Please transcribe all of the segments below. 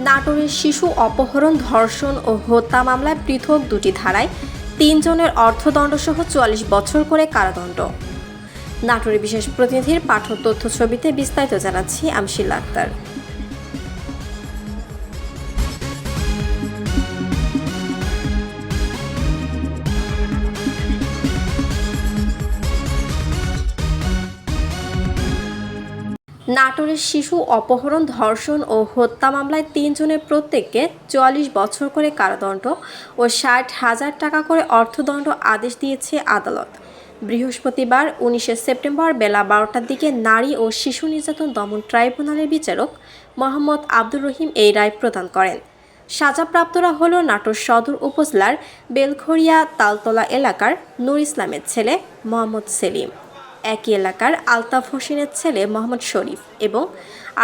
নাটোরের শিশু অপহরণ, ধর্ষণ ও হত্যা মামলায় পৃথক দুটি ধারায় তিনজনের অর্থদণ্ডসহ চুয়াল্লিশ বছর করে কারাদণ্ড। নাটোরের বিশেষ প্রতিনিধির পাঠক তথ্য ছবিতে বিস্তারিত জানাচ্ছি আমশিল্লা আক্তার। নাটোরের শিশু অপহরণ, ধর্ষণ ও হত্যা মামলায় তিনজনের প্রত্যেককে চুয়াল্লিশ বছর করে কারাদণ্ড ও ষাট হাজার টাকা করে অর্থদণ্ড আদেশ দিয়েছে আদালত। বৃহস্পতিবার উনিশে সেপ্টেম্বর বেলা বারোটার দিকে নারী ও শিশু নির্যাতন দমন ট্রাইব্যুনালের বিচারক মোহাম্মদ আব্দুর রহিম এই রায় প্রদান করেন। সাজাপ্রাপ্তরা হল নাটোর সদর উপজেলার বেলখরিয়া তালতলা এলাকার নূর ইসলামের ছেলে মোহাম্মদ সেলিম। একই এলাকার আলতাফ হোসেনের ছেলে মোহাম্মদ শরীফ এবং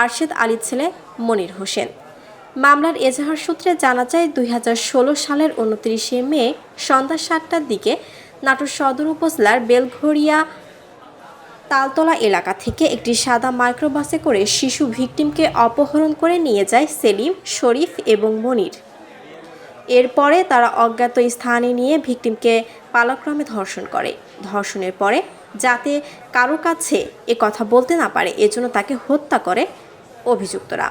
আরশেদ আলীর ছেলে মনির হোসেন। মামলার এজাহার সূত্রে জানা যায়, দুই হাজার ষোলো সালের উনত্রিশে মে সন্ধ্যা সাতটার দিকে নাটোর সদর উপজেলার বেলঘরিয়া তালতলা এলাকা থেকে একটি সাদা মাইক্রোবাসে করে শিশু ভিকটিমকে অপহরণ করে নিয়ে যায় সেলিম, শরীফ এবং মনির। এরপরে তারা অজ্ঞাত স্থানে নিয়ে ভিকটিমকে পালাক্রমে ধর্ষণ করে। ধর্ষণের পরে যাতে কারও কাছে এ কথা বলতে না পারে, এজন্য তাকে হত্যা করে অভিযুক্তরা।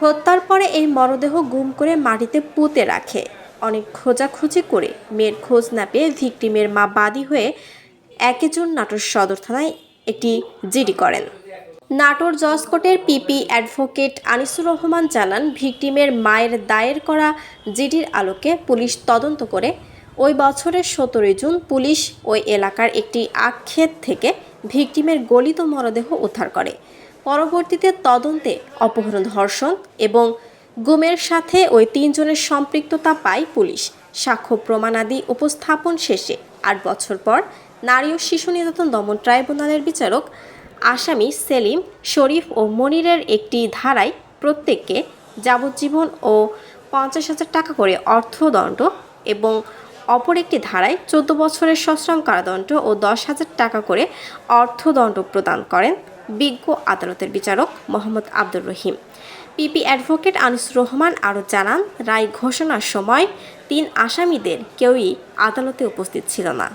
হত্যার পরে এই মরদেহ গুম করে মাটিতে পুঁতে রাখে। অনেক খোঁজাখুঁজি করে মেয়ের খোঁজ না পেয়ে ভিকটিমের মা বাদী হয়ে একে জুন নাটোর সদর থানায় একটি জিডি করেন। নাটোর জজ কোর্টের পিপি অ্যাডভোকেট আনিসুর রহমান জানান, ভিকটিমের মায়ের দায়ের করা জিডির আলোকে পুলিশ তদন্ত করে ওই বছরের সতেরোই জুন পুলিশ ওই এলাকার একটি আক্ষেত থেকে ভিকটিমের গলিত মরদেহ উদ্ধার করে। পরবর্তীতে তদন্তে অপহরণ ধর্ষণ এবং গুমের সাথে ওই তিনজনের সম্পৃক্ততা পায় পুলিশ। সাক্ষ্য প্রমাণাদি উপস্থাপন শেষে আট বছর পর নারী ও শিশু নির্যাতন দমন ট্রাইব্যুনালের বিচারক আসামি সেলিম শরীফ ও মনিরের একটি ধারায় প্রত্যেককে যাবজ্জীবন ও পঞ্চাশ হাজার টাকা করে অর্থদণ্ড এবং অপর একটি ধারায় চোদ্দ বছরের সশ্রম কারাদণ্ড ও দশ হাজার টাকা করে অর্থদণ্ড প্রদান করেন বিজ্ঞ আদালতের বিচারক Mohammad Abdur Rahim. P P advocate Anisur Rahman আরও জানান, রায় ঘোষণার সময় তিন আসামিদের কেউই আদালতে উপস্থিত ছিল না।